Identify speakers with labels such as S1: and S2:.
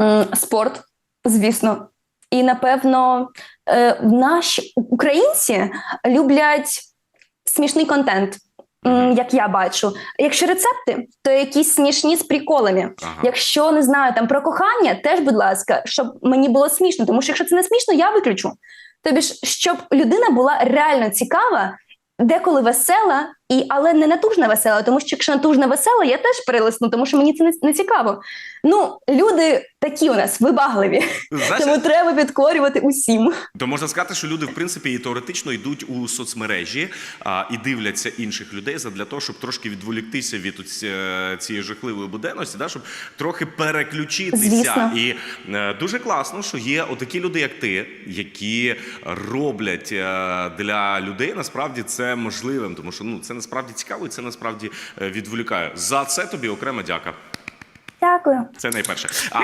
S1: М, Спорт, звісно. І напевно, е, наші українці люблять смішний контент, як я бачу. Якщо рецепти, то якісь смішні з приколами.
S2: Ага.
S1: Якщо не знаю там про кохання, теж, будь ласка, щоб мені було смішно, тому що якщо це не смішно, я виключу. Тобі ж, щоб людина була реально цікава, деколи весела, і але не натужна весела, тому що якщо натужна весела, я теж перелисну, тому що мені це не, не цікаво. Ну, люди такі у нас вибагливі,
S2: Знаєш,
S1: тому треба підкорювати усім.
S2: То можна сказати, що люди, в принципі, і теоретично йдуть у соцмережі а, і дивляться інших людей для того, щоб трошки відволіктися від е, цієї жахливої буденності, да, щоб трохи переключитися.
S1: Звісно.
S2: І е, дуже класно, що є отакі люди, як ти, які роблять е, для людей насправді це можливим, тому що ну це насправді цікаво і це насправді е, відволікає. За це тобі окрема дяка.
S1: Дякую.
S2: Це найперше. А